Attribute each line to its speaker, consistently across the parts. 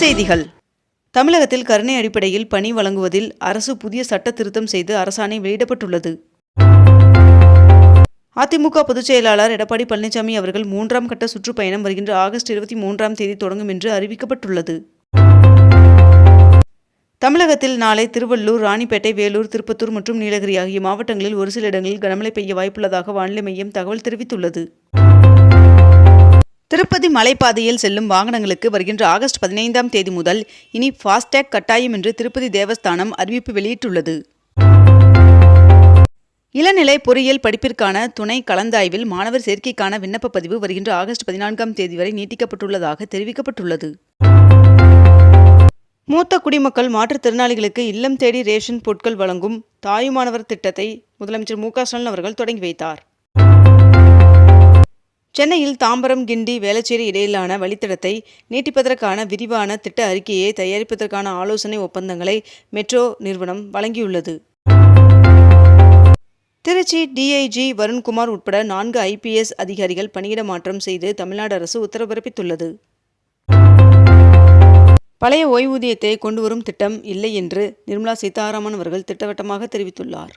Speaker 1: செய்திகள். தமிழகத்தில் கருணை அடிப்படையில் பணி வழங்குவதில் அரசு புதிய சட்ட திருத்தம் செய்து அரசாணை வெளியிடப்பட்டுள்ளது. அதிமுக பொதுச் செயலாளர் எடப்பாடி பழனிசாமி அவர்கள் மூன்றாம் கட்ட சுற்றுப்பயணம் வருகின்ற ஆகஸ்ட் இருபத்தி மூன்றாம் தேதி தொடங்கும் என்று அறிவிக்கப்பட்டுள்ளது. தமிழகத்தில் நாளை திருவள்ளூர் ராணிப்பேட்டை வேலூர் திருப்பத்தூர் மற்றும் நீலகிரி ஆகிய மாவட்டங்களில் ஒரு சில இடங்களில் கனமழை பெய்ய வாய்ப்புள்ளதாக வானிலை மையம் தகவல் தெரிவித்துள்ளது. திருப்பதி மலைப்பாதையில் செல்லும் வாகனங்களுக்கு வருகின்ற ஆகஸ்ட் பதினைந்தாம் தேதி முதல் இனி ஃபாஸ்டேக் கட்டாயம் என்று திருப்பதி தேவஸ்தானம் அறிவிப்பு வெளியிட்டுள்ளது. இளநிலை பொறியியல் படிப்பிற்கான துணை கலந்தாய்வில் மாணவர் சேர்க்கைக்கான விண்ணப்ப பதிவு வருகின்ற ஆகஸ்ட் பதினான்காம் தேதி வரை நீட்டிக்கப்பட்டுள்ளதாக தெரிவிக்கப்பட்டுள்ளது. மூத்த குடிமக்கள் மாற்றுத்திறனாளிகளுக்கு இல்லம் தேடி ரேஷன் பொருட்கள் வழங்கும் தாயுமானவர் திட்டத்தை முதலமைச்சர் மு க ஸ்டாலின் அவர்கள் தொடங்கி வைத்தார். சென்னையில் தாம்பரம் கிண்டி வேளச்சேரி இடையிலான வழித்தடத்தை நீட்டிப்பதற்கான விரிவான திட்ட அறிக்கையை தயாரிப்பதற்கான ஆலோசனை ஒப்பந்தங்களை மெட்ரோ நிறுவனம் வழங்கியுள்ளது. திருச்சி டிஐஜி வருண்குமார் உட்பட நான்கு ஐபிஎஸ் அதிகாரிகள் பணியிட மாற்றம் செய்து தமிழ்நாடு அரசு உத்தரவு பிறப்பித்துள்ளது பழைய ஓய்வூதியத்தை கொண்டுவரும் திட்டம் இல்லை என்று நிர்மலா சீதாராமன் அவர்கள் திட்டவட்டமாக தெரிவித்துள்ளார்.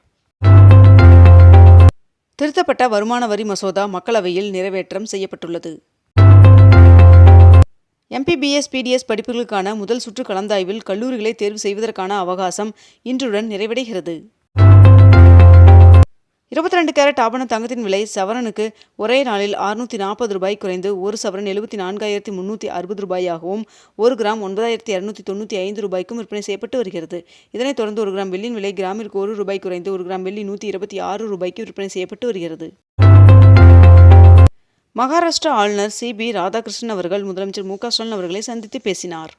Speaker 1: திருத்தப்பட்ட வருமான வரி மசோதா மக்களவையில் நிறைவேற்றம் செய்யப்பட்டுள்ளது. எம்பிபிஎஸ் பிடிஎஸ் படிப்புகளுக்கான முதல் சுற்று கலந்தாய்வில் கல்லூரிகளை தேர்வு செய்வதற்கான அவகாசம் இன்றுடன் நிறைவடைகிறது. இருபத்தி ரெண்டு கேரட் ஆபண தங்கத்தின் விலை சவரனுக்கு ஒரே நாளில் அறுநூற்றி நாற்பது ரூபாய் குறைந்து ஒரு சவரன் எழுபத்தி நான்காயிரத்தி முந்நூற்றி அறுபது ரூபாயாகவும் ஒரு கிராம் ஒன்பதாயிரத்தி இரநூத்தி தொண்ணூற்றி ஐந்து ரூபாய்க்கும் விற்பனை செய்யப்பட்டு வருகிறது. இதனைத் தொடர்ந்து ஒரு கிராம் வெள்ளியின் விலை கிராமிற்கு ஒரு ரூபாய் குறைந்து ஒரு கிராம் வெள்ளி நூற்றி இருபத்தி ஆறு ரூபாய்க்கு விற்பனை செய்யப்பட்டு வருகிறது. மகாராஷ்டிரா ஆளுநர் சி பி ராதாகிருஷ்ணன் அவர்கள் முதலமைச்சர் மு க ஸ்டாலின் அவர்களை சந்தித்து பேசினார்.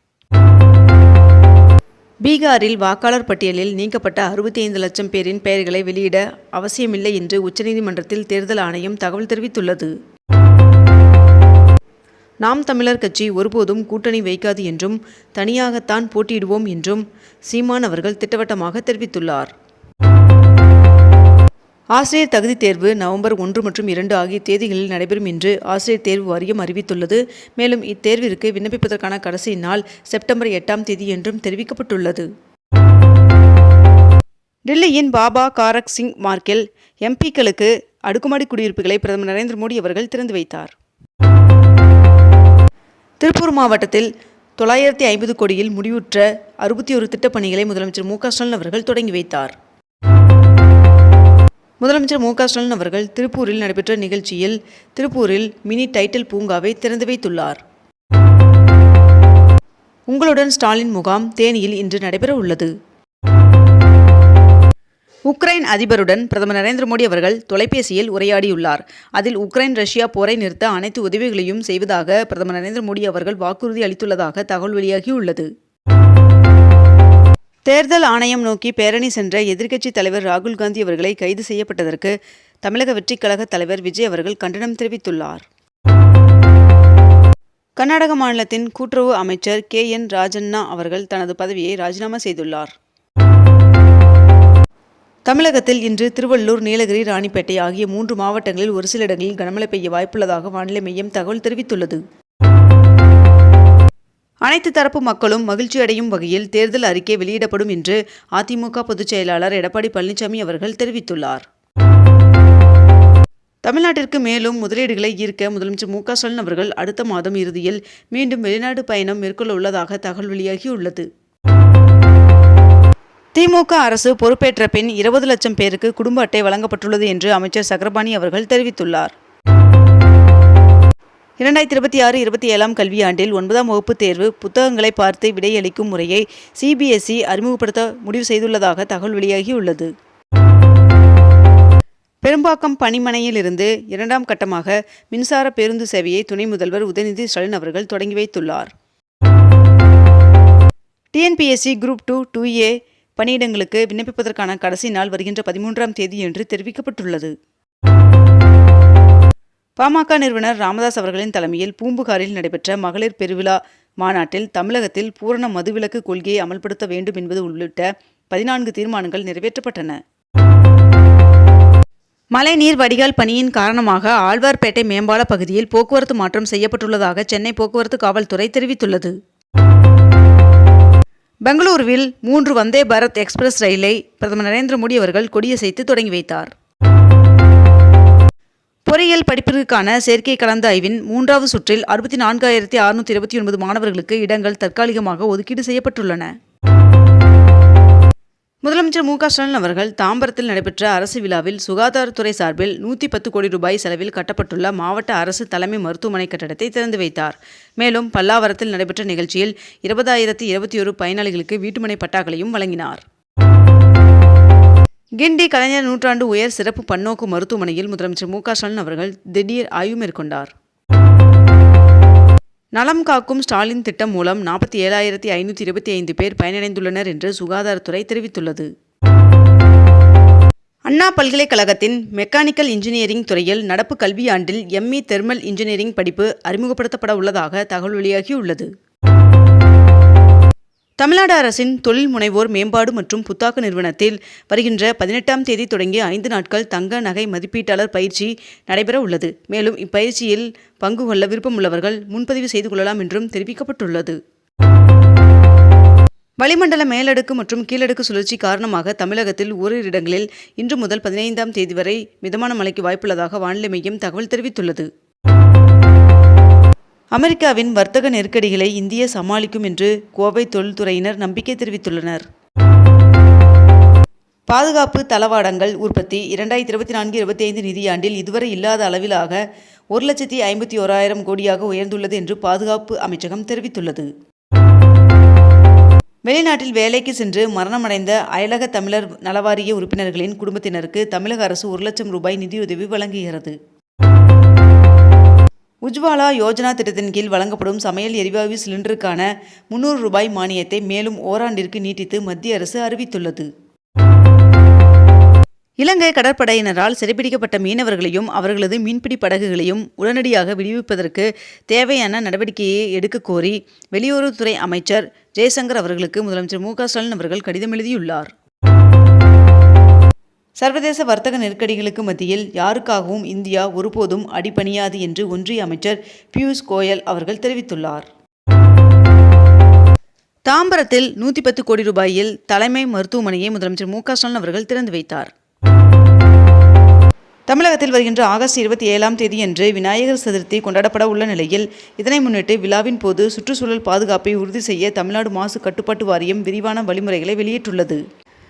Speaker 1: பீகாரில் வாக்காளர் பட்டியலில் நீக்கப்பட்ட அறுபத்தி ஐந்து லட்சம் பேரின் பெயர்களை வெளியிட அவசியமில்லை என்று உச்சநீதிமன்றத்தில் தேர்தல் ஆணையம் தகவல் தெரிவித்துள்ளது. நாம் தமிழர் கட்சி ஒருபோதும் கூட்டணி வைக்காது என்றும் தனியாகத்தான் போட்டியிடுவோம் என்றும் சீமான் அவர்கள் திட்டவட்டமாக தெரிவித்துள்ளார். ஆசிரியர் தகுதி தேர்வு நவம்பர் ஒன்று மற்றும் இரண்டு ஆகிய தேதிகளில் நடைபெறும் என்று ஆசிரியர் தேர்வு வாரியம் அறிவித்துள்ளது. மேலும் இத்தேர்விற்கு விண்ணப்பிப்பதற்கான கடைசி நாள் செப்டம்பர் எட்டாம் தேதி என்றும் தெரிவிக்கப்பட்டுள்ளது. டெல்லியின் பாபா காரக் சிங் மார்க்கில் எம்பிக்களுக்கு அடுக்குமாடி குடியிருப்புகளை பிரதமர் நரேந்திர மோடி அவர்கள் திறந்து வைத்தார். திருப்பூர் மாவட்டத்தில் தொள்ளாயிரத்தி ஐம்பது கோடியில் முடிவுற்ற அறுபத்தி ஒரு திட்டப்பணிகளை முதலமைச்சர் மு க ஸ்டாலின் அவர்கள் தொடங்கி வைத்தார். முதலமைச்சர் மு க ஸ்டாலின் அவர்கள் திருப்பூரில் நடைபெற்ற நிகழ்ச்சியில் திருப்பூரில் மினி டைட்டில் பூங்காவை திறந்து வைத்துள்ளார். உங்களுடன் ஸ்டாலின் முகாம் தேனியில் இன்று நடைபெற உள்ளது. உக்ரைன் அதிபருடன் பிரதமர் நரேந்திர மோடி அவர்கள் தொலைபேசியில் உரையாடியுள்ளார். அதில் உக்ரைன் ரஷ்யா போரை நிறுத்த அனைத்து உதவிகளையும் செய்வதாக பிரதமர் நரேந்திர மோடி அவர்கள் வாக்குறுதி அளித்துள்ளதாக தகவல் வெளியாகியுள்ளது. தேர்தல் ஆணையம் நோக்கி பேரணி சென்ற எதிர்க்கட்சித் தலைவர் ராகுல் காந்தி அவர்களை கைது செய்யப்பட்டதற்கு தமிழக வெற்றிக் கழக தலைவர் விஜய் அவர்கள் கண்டனம் தெரிவித்துள்ளார். கர்நாடக மாநிலத்தின் கூட்டுறவு அமைச்சர் கே. என். ராஜண்ணா அவர்கள் தனது பதவியை ராஜினாமா செய்துள்ளார். தமிழகத்தில் இன்று திருவள்ளூர் நீலகிரி ராணிப்பேட்டை ஆகிய மூன்று மாவட்டங்களில் ஒரு சில இடங்களில் கனமழை பெய்ய வாய்ப்புள்ளதாக வானிலை மையம் தகவல் தெரிவித்துள்ளது. அனைத்து தரப்பு மக்களும் மகிழ்ச்சி அடையும் வகையில் தேர்தல் அறிக்கை வெளியிடப்படும் என்று அதிமுக பொதுச் செயலாளர் எடப்பாடி பழனிசாமி அவர்கள் தெரிவித்துள்ளார். தமிழ்நாட்டிற்கு மேலும் முதலீடுகளை ஈர்க்க முதலமைச்சர் மு க ஸ்டாலின் அவர்கள் அடுத்த மாதம் இறுதியில் மீண்டும் வெளிநாடு பயணம் மேற்கொள்ள உள்ளதாக தகவல் வெளியாகியுள்ளது. திமுக அரசு பொறுப்பேற்ற பின் இருபது லட்சம் பேருக்கு குடும்ப அட்டை வழங்கப்பட்டுள்ளது என்று அமைச்சர் சக்கரபாணி அவர்கள் தெரிவித்துள்ளார். இரண்டாயிரத்தி இருபத்தி ஆறு இருபத்தி ஏழாம் கல்வியாண்டில் ஒன்பதாம் வகுப்பு தேர்வு புத்தகங்களை பார்த்து விடையளிக்கும் முறையை சிபிஎஸ்இ அறிமுகப்படுத்த முடிவு செய்துள்ளதாக தகவல் வெளியாகியுள்ளது. பெரும்பாக்கம் பணிமனையிலிருந்து இரண்டாம் கட்டமாக மின்சார பேருந்து சேவையை துணை முதல்வர் உதயநிதி ஸ்டாலின் அவர்கள் தொடங்கி வைத்துள்ளார். TNPSC group two two A பணியிடங்களுக்கு விண்ணப்பிப்பதற்கான கடைசி நாள் வருகின்ற பதிமூன்றாம் தேதி என்று தெரிவிக்கப்பட்டுள்ளது. பாமக நிறுவனர் ராமதாஸ் அவர்களின் தலைமையில் பூம்புகாரில் நடைபெற்ற மகளிர் பெருவிழா மாநாட்டில் தமிழகத்தில் பூரண மதுவிலக்கு கொள்கையை அமல்படுத்த வேண்டும் என்பது உள்ளிட்ட பதினான்கு தீர்மானங்கள் நிறைவேற்றப்பட்டன. மழைநீர் வடிகால் பணியின் காரணமாக ஆழ்வார்பேட்டை மேம்பால பகுதியில் போக்குவரத்து மாற்றம் செய்யப்பட்டுள்ளதாக சென்னை போக்குவரத்து காவல்துறை தெரிவித்துள்ளது. பெங்களூருவில் மூன்று வந்தே பாரத் எக்ஸ்பிரஸ் ரயிலை பிரதமர் நரேந்திர மோடி அவர்கள் கொடியசைத்து தொடங்கி வைத்தார். பொறியியல் படிப்பிற்கான சேர்க்கை கலந்த ஆய்வின் மூன்றாவது சுற்றில் அறுபத்தி நான்காயிரத்தி அறுநூற்றி இருபத்தி ஒன்பது மாணவர்களுக்கு இடங்கள் தற்காலிகமாக ஒதுக்கீடு செய்யப்பட்டுள்ளன. முதலமைச்சர் மு க ஸ்டாலின் அவர்கள் தாம்பரத்தில் நடைபெற்ற அரசு விழாவில் சுகாதாரத்துறை சார்பில் நூற்றி பத்து கோடி ரூபாய் செலவில் கட்டப்பட்டுள்ள மாவட்ட அரசு தலைமை மருத்துவமனை கட்டடத்தை திறந்து வைத்தார். மேலும் பல்லாவரத்தில் நடைபெற்ற நிகழ்ச்சியில் இருபதாயிரத்தி இருபத்தி ஒரு பயனாளிகளுக்கு வீட்டுமனை பட்டாக்களையும் வழங்கினார். கிண்டி கலைஞர் நூற்றாண்டு உயர் சிறப்பு பன்னோக்கு மருத்துவமனையில் முதலமைச்சர் மு க ஸ்டாலின் அவர்கள் திடீர் ஆய்வு மேற்கொண்டார். நலம் காக்கும் ஸ்டாலின் திட்டம் மூலம் நாற்பத்தி ஏழாயிரத்தி ஐநூற்றி இருபத்தி ஐந்து பேர் பயனடைந்துள்ளனர் என்று சுகாதாரத்துறை தெரிவித்துள்ளது. அண்ணா பல்கலைக்கழகத்தின் மெக்கானிக்கல் இன்ஜினியரிங் துறையில் நடப்பு கல்வியாண்டில் எம்இ தெர்மல் இன்ஜினியரிங் படிப்பு அறிமுகப்படுத்தப்பட உள்ளதாக தகவல் வெளியாகியுள்ளது. தமிழ்நாடு அரசின் தொழில் முனைவோர் மேம்பாடு மற்றும் புத்தாக்க நிறுவனத்தில் வருகின்ற பதினெட்டாம் தேதி தொடங்கி ஐந்து நாட்கள் தங்க நகை மதிப்பீட்டாளர் பயிற்சி நடைபெற உள்ளது. மேலும் இப்பயிற்சியில் பங்கு கொள்ள விருப்பமுள்ளவர்கள் முன்பதிவு செய்து கொள்ளலாம் என்றும் தெரிவிக்கப்பட்டுள்ளது. வளிமண்டல மேலடுக்கு மற்றும் கீழடுக்கு சுழற்சி காரணமாக தமிழகத்தில் ஓரிரு இடங்களில் இன்று முதல் பதினைந்தாம் தேதி வரை மிதமான மழைக்கு வாய்ப்புள்ளதாக வானிலை மையம் தகவல் தெரிவித்துள்ளது. அமெரிக்காவின் வர்த்தக நெருக்கடிகளை இந்தியா சமாளிக்கும் என்று கோவை தொழில்துறையினர் நம்பிக்கை தெரிவித்துள்ளனர். பாதுகாப்பு தளவாடங்கள் உற்பத்தி இரண்டாயிரத்தி இருபத்தி நான்கு இருபத்தி ஐந்து நிதியாண்டில் இதுவரை இல்லாத அளவிலாக ஒரு லட்சத்தி ஐம்பத்தி ஓராயிரம் கோடியாக உயர்ந்துள்ளது என்று பாதுகாப்பு அமைச்சகம் தெரிவித்துள்ளது. வெளிநாட்டில் வேலைக்கு சென்று மரணமடைந்த அயலக தமிழர் நலவாரிய உறுப்பினர்களின் குடும்பத்தினருக்கு தமிழக அரசு ஒரு லட்சம் ரூபாய் நிதியுதவி வழங்குகிறது. உஜ்வாலா யோஜனா திட்டத்தின் கீழ் வழங்கப்படும் சமையல் எரிவாயு சிலிண்டருக்கான முன்னூறு ரூபாய் மானியத்தை மேலும் ஓராண்டிற்கு நீட்டித்து மத்திய அரசு அறிவித்துள்ளது. இலங்கை கடற்படையினரால் சிறைப்பிடிக்கப்பட்ட மீனவர்களையும் அவர்களது மீன்பிடி படகுகளையும் உடனடியாக விடுவிப்பதற்கு தேவையான நடவடிக்கையை எடுக்க கோரி வெளியுறவுத்துறை அமைச்சர் ஜெய்சங்கர் அவர்களுக்கு முதலமைச்சர் மு ஸ்டாலின் அவர்கள் கடிதம் எழுதியுள்ளார். சர்வதேச வர்த்தக நெருக்கடிகளுக்கு மத்தியில் யாருக்காகவும் இந்தியா ஒருபோதும் அடிபணியாது என்று ஒன்றிய அமைச்சர் பியூஷ் கோயல் அவர்கள் தெரிவித்துள்ளார். தாம்பரத்தில் நூற்றி பத்து கோடி ரூபாயில் தலைமை மருத்துவமனையை முதலமைச்சர் மு ஸ்டாலின் அவர்கள் திறந்து வைத்தார். தமிழகத்தில் வருகின்ற ஆகஸ்ட் இருபத்தி ஏழாம் தேதியன்று விநாயகர் சதுர்த்தி கொண்டாடப்பட உள்ள நிலையில் இதனை முன்னிட்டு விழாவின் போது சுற்றுச்சூழல் பாதுகாப்பை உறுதி செய்ய தமிழ்நாடு மாசு கட்டுப்பாட்டு வாரியம் விரிவான வழிமுறைகளை வெளியிட்டுள்ளது.